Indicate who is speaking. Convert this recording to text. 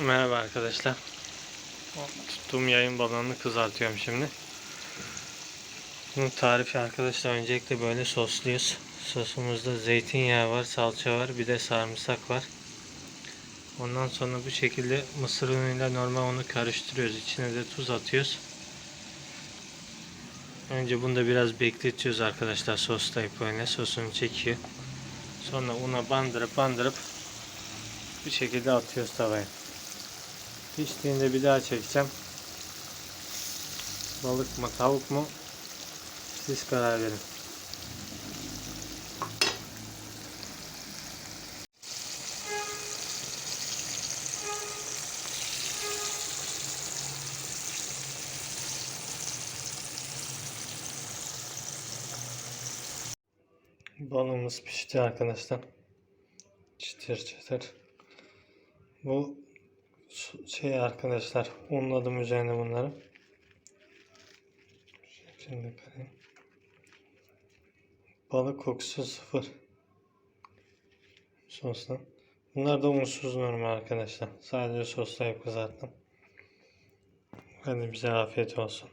Speaker 1: Merhaba arkadaşlar. Tuttuğum yayın balonunu kızartıyorum şimdi. Bunun tarifi arkadaşlar öncelikle böyle sosluyuz. Sosumuzda zeytinyağı var, salça var, bir de sarımsak var. Ondan sonra bu şekilde mısır unuyla normal onu karıştırıyoruz. İçine de tuz atıyoruz. Önce bunu da biraz bekletiyoruz arkadaşlar soslayıp böyle sosunu çekiyor. Sonra una bandırıp bandırıp bu şekilde atıyoruz tavaya. Piştiğinde bir daha çekeceğim. Balık mı tavuk mu? Siz karar verin. Balığımız pişti arkadaşlar. Çıtır çıtır. Bu şey arkadaşlar unladım üzerine bunları. Şimdi karayım. Balık kokusu sıfır. Sosla. Bunlar da unsuz normal arkadaşlar. Sadece soslayıp kızarttım. Hadi bize afiyet olsun.